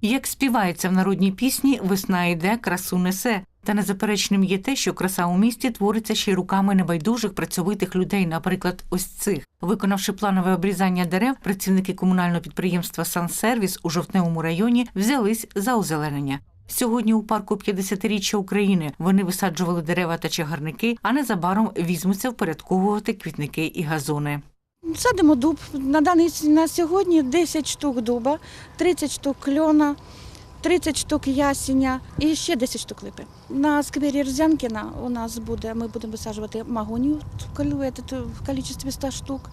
Як співається в народній пісні Весна йде, красу несе. Та незаперечним є те, що краса у місті твориться ще й руками небайдужих працьовитих людей, наприклад, ось цих. Виконавши планове обрізання дерев, працівники комунального підприємства Сансервіс у жовтневому районі взялись за озеленення. Сьогодні у парку 50-річчя України вони висаджували дерева та чагарники, а незабаром візьмуться впорядковувати квітники і газони. Садимо дуб. На даний на сьогодні 10 штук дуба, 30 штук кльона, 30 штук ясеня і ще 10 штук липи. На сквері Рзянкіна у нас буде, ми будемо висаджувати магонію в кількості 100 штук.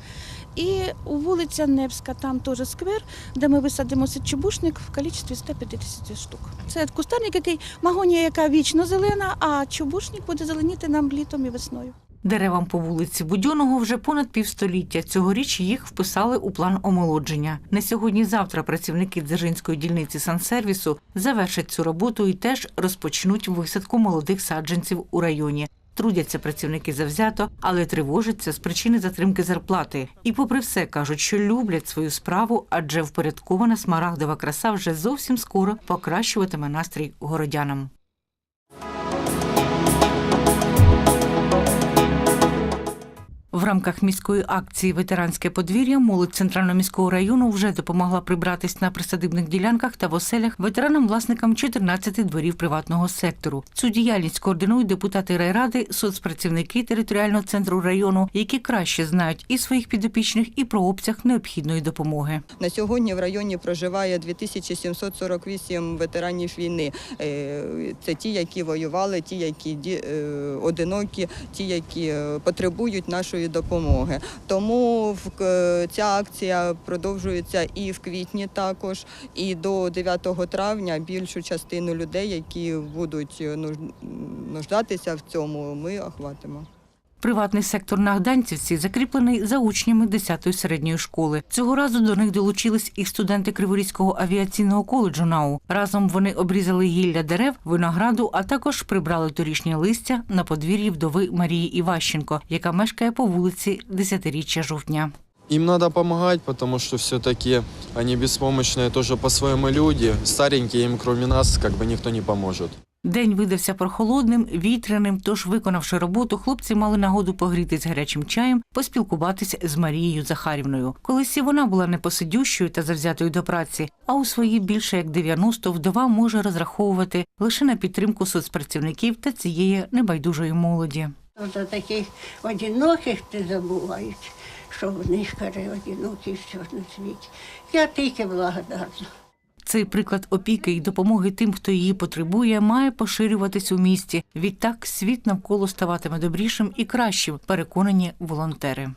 І у вулиця Невська, там теж сквер, де ми висадимо чубушник в кількості 150 штук. Це кустарник, який магонія, яка вічно зелена, а чубушник буде зеленіти нам літом і весною. Деревам по вулиці Будьоного вже понад півстоліття. Цьогоріч їх вписали у план омолодження. На сьогодні-завтра працівники Дзержинської дільниці Сансервісу завершать цю роботу і теж розпочнуть висадку молодих саджанців у районі. Трудяться працівники завзято, але тривожаться з причини затримки зарплати. І, попри все, кажуть, що люблять свою справу, адже впорядкована смарагдова краса вже зовсім скоро покращуватиме настрій городянам. В рамках міської акції Ветеранське подвір'я молодь центрального міського району вже допомогла прибратись на присадибних ділянках та в оселях ветеранам-власникам 14 дворів приватного сектору. Цю діяльність координують депутати райради, соцпрацівники територіального центру району, які краще знають і своїх підопічних, і про обсяг необхідної допомоги. На сьогодні в районі проживає 2748 ветеранів війни. Е, Це ті, які воювали, ті, які е, одинокі, ті, які е, потребують нашої допомоги. Тому ця акція продовжується і в квітні також, і до 9 травня більшу частину людей, які будуть е, нуждатися в цьому, ми охватимо. Приватний сектор на Гданцівці закріплений за учнями 10-ї середньої школи. Цього разу до них долучились і студенти Криворізького авіаційного коледжу НАУ. Разом вони обрізали гілля дерев, винограду, а також прибрали торішнє листя на подвір'ї вдови Марії Іващенко, яка мешкає по вулиці 10-річчя жовтня. Им надо помогать, потому что все-таки они беспомощные тоже по-своему люди. Старенькие им, кроме нас, как бы никто не поможет. День видався прохолодним, вітряним. Тож, виконавши роботу, хлопці мали нагоду погрітись гарячим чаєм, поспілкуватись з Марією Захарівною. Колись і вона була непосидющою та завзятою до праці, а у свої більше як 90 вдова може розраховувати лише на підтримку соцпрацівників та цієї небайдужої молоді. От таких одиноких ти забувають, що вони каже, одинокі все на світі. Я тільки благодарна. Цей приклад опіки і допомоги тим, хто її потребує, має поширюватись у місті. Відтак світ навколо ставатиме добрішим і кращим, переконані волонтери.